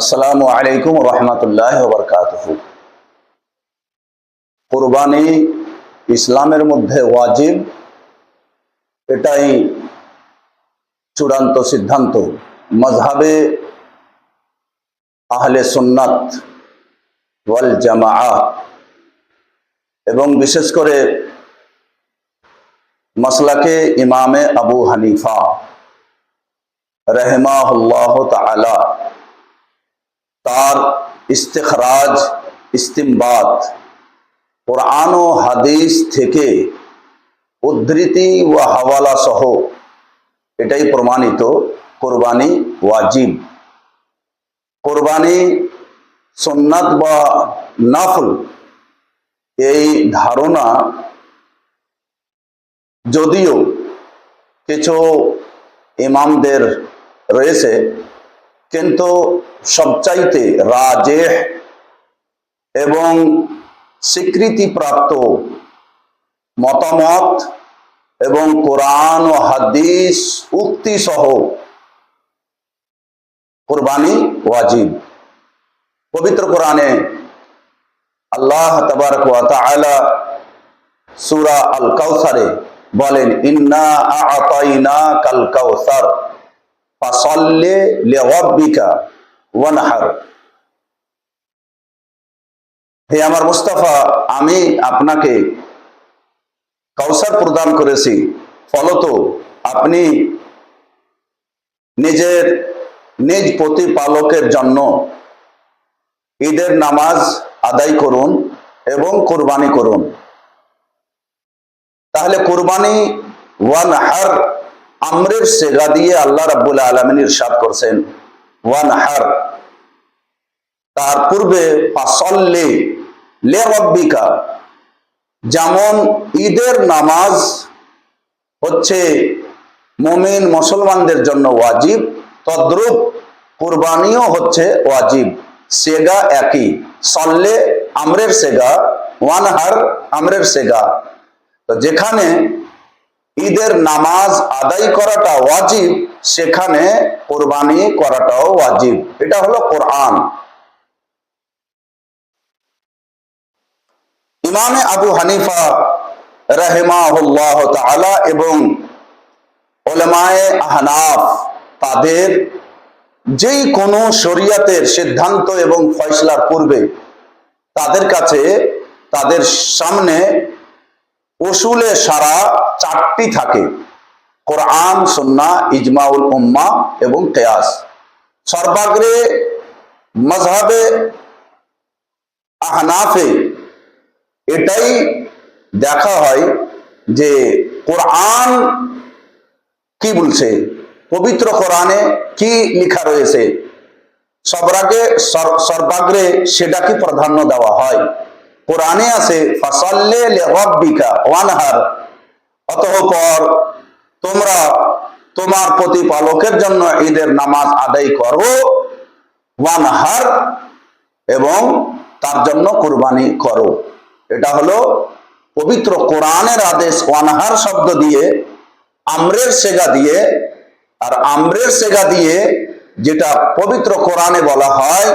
আসসালামু আলাইকুম রহমতুল্লাহ বরকাত কোরবানি ইসলামের মধ্যে ওয়াজিব, এটাই চূড়ান্ত সিদ্ধান্ত। মজহাবে আহলে সুন্নাত ওয়াল জামা এবং বিশেষ করে মাসলাকে ইমামে আবু হানিফা, রহমাহুল্লাহ তাআলা তার ইস্তেখরাজ, ইস্তিমবাদ। কোরআন ও হাদিস থেকে উদ্ধৃতি ও হাওয়ালা সহ এটাই প্রমাণিত কোরবানি ওয়াজিব। কোরবানি সোননাথ বা নাফল, এই ধারণা যদিও কিছু ইমামদের রয়েছে কিন্তু সবচাইতে রাজেহ এবং স্বীকৃতিপ্রাপ্ত মতামত এবং কোরআন ও হাদিস উক্তি সহ কোরবানি ওয়াজিব। পবিত্র কোরআনে আল্লাহ তবারক সূরা আল কাউসারে বলেন, ইন্না আ'তাইনা কাল কাউসার হে আমার মুস্তাফা, আমি আপনাকে কাউসার প্রদান করেছি। ফলত আপনি নিজের নিজ প্রতিপালকের জন্য ঈদের নামাজ আদায় করুন এবং কোরবানি করুন। তাহলে কোরবানি ওয়ান হার আমরের সেগা দিয়ে আল্লাহ রাব্বুল আলমিন ইরশাদ করছেন ওয়ান হার তার পূর্বে পাসল্লে লে রব্বিকা যেমন ঈদের নামাজ হচ্ছে মুমিন মুসলমানদের জন্য ওয়াজিব, তদ্রুপ কোরবানিও হচ্ছে ওয়াজিব, সেগা একই। সল্লে আমরের সেগা, ওয়ানহার আমরের সেগা। তো যেখানে ঈদের নামাজ আদায় করাটা ওয়াজিব, সেখানে কোরবানি করাটাও ওয়াজিব। এটা হলো কোরআন। ইমামে আবু হানিফা রাহেমাহুল্লাহ এবং আহনাফ, তাদের যেই কোনো শরিয়াতের সিদ্ধান্ত এবং ফয়সলার পূর্বে তাদের কাছে, তাদের সামনে উসুলে সারা চারটি থাকে। কোরআন সন্না ইজমাউল উম্মা এবং কেয়াস। সর্বাগ্রে মজহাবে আহনাফে এটাই দেখা হয় যে কোরআন কি বলছে, পবিত্র কোরআনে কি লেখা রয়েছে, সবরাগে সর্বাগ্রে সেটাকে প্রাধান্য দেওয়া হয়। কোরআনে আছে ওয়ানহার অতঃপর তোমরা তোমার প্রতিপালকের জন্য ঈদের নামাজ আদায় করো, ওয়ানহার, এবং তার জন্য কোরবানি করো। এটা হলো পবিত্র কোরআনের আদেশ, ওয়ানহার শব্দ দিয়ে, আমরের সেগা দিয়ে, আর আমরের সেগা দিয়ে যেটা পবিত্র কোরআনে বলা হয়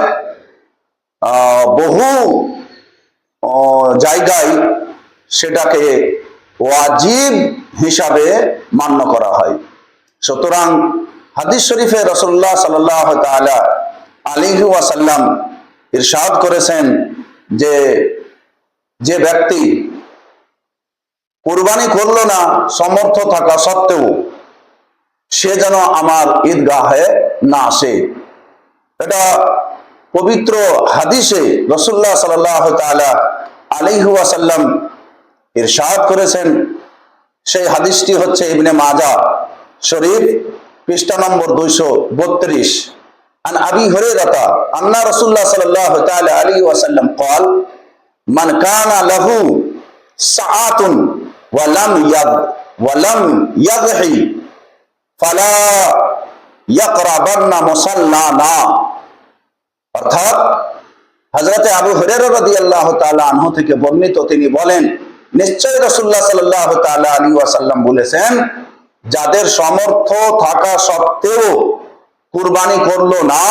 বহু জায়গায় সেটাকে ওয়াজিব হিসাবে মান্য করা হয়। সুতরাং হাদিস শরীফে রসল্লাহ সাল্লাহ তালা আলিহু ওয়াসাল্লাম ইরশাদ করেছেন যে যে ব্যক্তি কোরবানি করল না, সমর্থ থাকা সত্ত্বেও সে যেন আমার ঈদগাহে না আসে। এটা পবিত্র হাদিসে রসুল্লাহ সাল্লাহ তালা আলিহাসাল্লাম ইরশাদ করেছেন সেই হাদিসটি হচ্ছে ইবনে মাজা শরীফ পৃষ্ঠা নম্বর দুইশো বত্রিশ عن أبي هريرة أن رسول الله صلى الله تعالى عليه وسلم قال من كان له ساعة ولم يض ولم يضحي فلا يقربن مصلانا অর্থাৎ হজরতে আবু হরের আল্লাহ আনহু থেকে বর্ণিত তিনি বলেন নিশ্চয় রসুল্লাহ সাল্লাহ আলী ওয়াসাল্লাম বলেছেন, যাদের সমর্থ থাকা সত্ত্বেও কুরবানি করল না,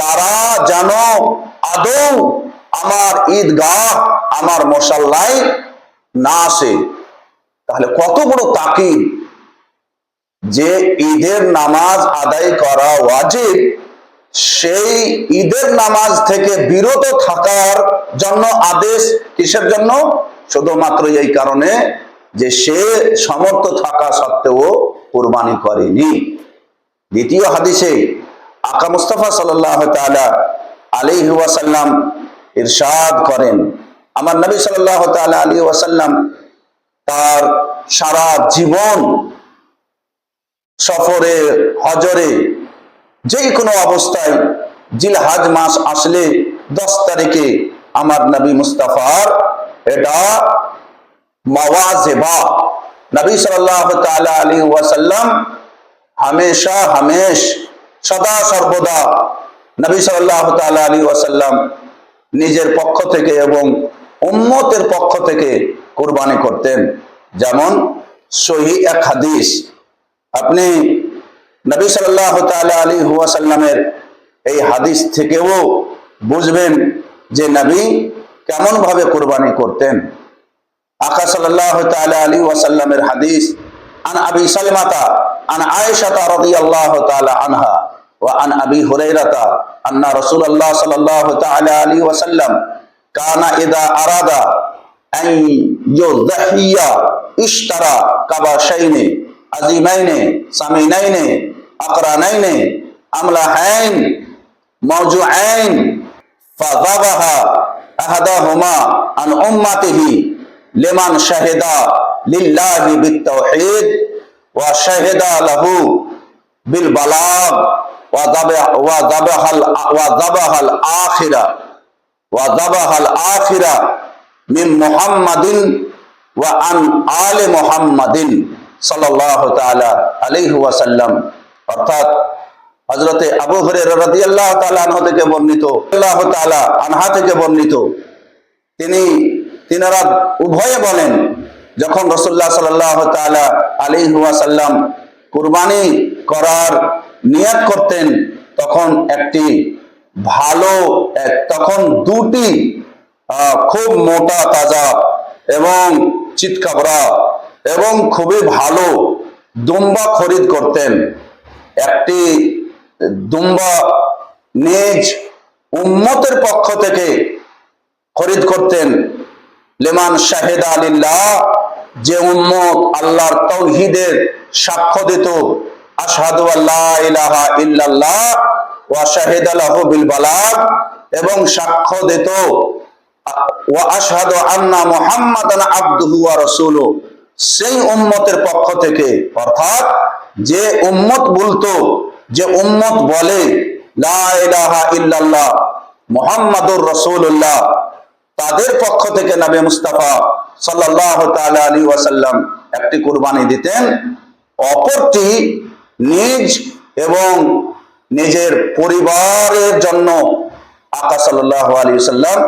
তারা যেন আদৌ আমার ঈদগাহ, আমার মশাল্লায় না আসে। তাহলে কত বড় তাকিদ যে ঈদের নামাজ আদায় করা ওয়াজিব। সেই ঈদের নামাজ থেকে বিরত থাকার জন্য আদেশ কিসের জন্য? শুধুমাত্র এই কারণে যে সে সমর্থ থাকা সত্ত্বেও কোরবানি করেনি। দ্বিতীয় হাদিসে আকা মুস্তফা সাল্লাহ তাআলা আলাইহি ওয়াসাল্লাম ইরশাদ করেন, আমার নবী সাল্লাহ তাআলা আলাইহি ওয়াসাল্লাম তার সারা জীবন সফরে, হজরে যে কোনো অবস্থায় জিলহাজ মাস আসলে দশ তারিখে আমার নবী মুস্তাফার এটা মাওয়াজেবা। নবী সাল্লাহ তাআলা আলাইহি ওয়াসাল্লাম হামেশা হামেশ সদা সর্বদা নবী সাল্লাহ তাআলা আলাইহি ওয়াসাল্লাম নিজের পক্ষ থেকে এবং উম্মতের পক্ষ থেকে কোরবানি করতেন। যেমন সহি এক হাদিস, আপনি নবী সাল্লাহ তাআলা আলাইহি ওয়াসাল্লামের এই হাদিস থেকেও বুঝবেন যে নবী কেমন ভাবে কোরবানি করতেন। আকা সাল্লাল্লাহু তাআলা আলাইহি ওয়াসাল্লামের হাদিস, আন আবি সালমাতা, আন আয়েশা রাদিয়াল্লাহু তাআলা আনহা, ওয়া আন আবি হুরাইরাতা, আন্না রাসূলুল্লাহ সাল্লাল্লাহু তাআলা আলাইহি ওয়াসাল্লাম কানা ইদা আরাদা আন ইউযহিয়া ইশতারা কাবাশাইনি আজিমাইনি সামিনাইনি আকরানাইনি আমলাহাইন মাওজুআইন ফাযাবাহা আহাদাহুমা আন উম্মাতিহি লিমান শাহিদা লিল্লাহি বিত্তাওহীদ ওয়া শাহিদা লাহু বিল বালাগ ওয়া দাবা ওয়া দাবাহাল ওয়া দাবাহাল আখিরা ওয়া দাবাহাল আখিরা মিন মুহাম্মাদিন ওয়া আন আলে অর্থাৎ হযরতে আবু হুরায়রা রাদিয়াল্লাহু তাআলা আনহু থেকে বর্ণিত আল্লাহু তাআলা আনহা থেকে বর্ণিত। তিনি, তিনারা উভয়ে বলেন, যখন রসুল্লাহ সাল্লাহ তাআলা আলাইহি ওয়াসাল্লাম কুরবানি করার নিয়াত করতেন, তখন একটি ভালো তখন দুটি খুব মোটা, তাজা এবং চিৎকাবরা এবং খুবই ভালো দুম্বা খরিদ করতেন। একটি দুম্বা নিজ উম্মতের পক্ষ থেকে খরিদ করতেন লেমান শাহেদ আলিল্লাহ। যে উম্মত আল্লাহর তৌহিদের সাক্ষ্য দিত, আশহাদু আল্লাহ ইলাহা ইল্লাল্লাহ ওয়া শাহিদ বিল বালাগ, এবং সাক্ষ্য দিত, ওয়া আশহাদু আন্না মুহাম্মাদান আবদুহু ওয়া রাসূলুহু। সেই উম্মতের পক্ষ থেকে, অর্থাৎ যে উম্মত বলতো, যে উম্মত বলে মুহাম্মাদুর রাসূলুল্লাহ তাদের পক্ষ থেকে নবী মুস্তাফা তাআলা আলাইহি ওয়াসাল্লাম একটি কুরবানি দিতেন। অপরটি নিজ এবং নিজের পরিবারের জন্য আকা সাল্লাল্লাহু আলী ওয়াসাল্লাম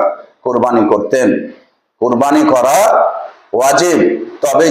কুরবানি করতেন। কুরবানি করা ওয়াজিব, তবে